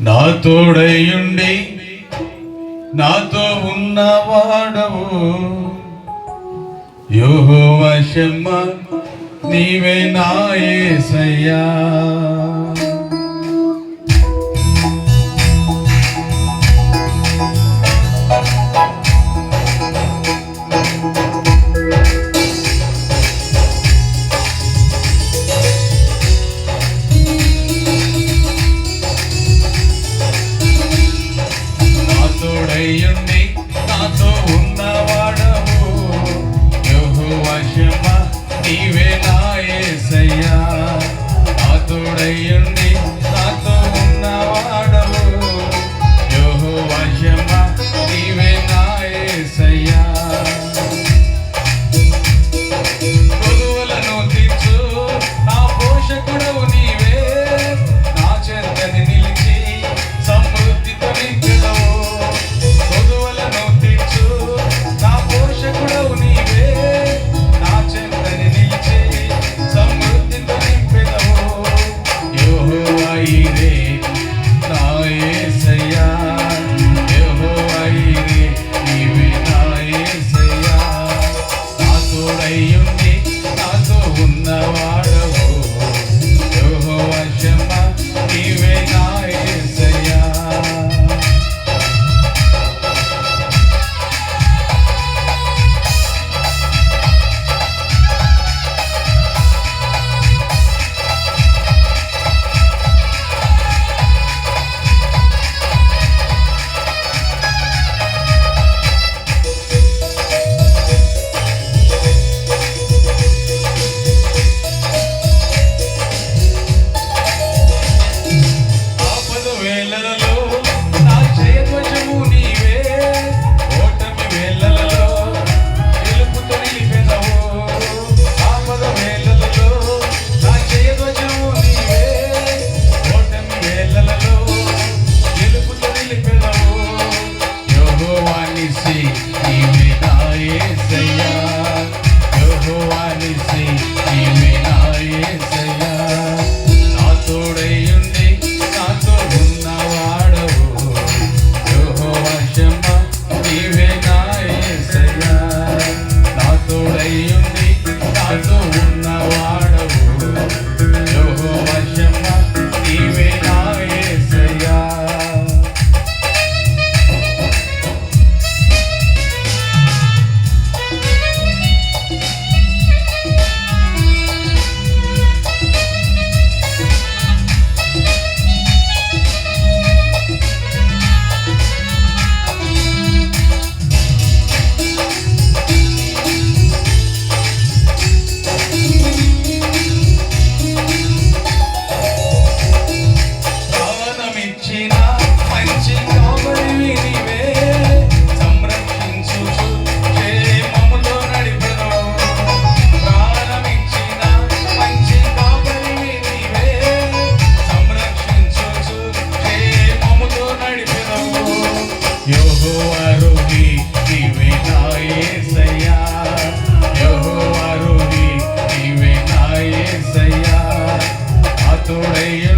నా తోడయుండి నాతో ఉన్నవాడవు. యోహో వశమ్మ నీవే నాయసయ్యా Tulay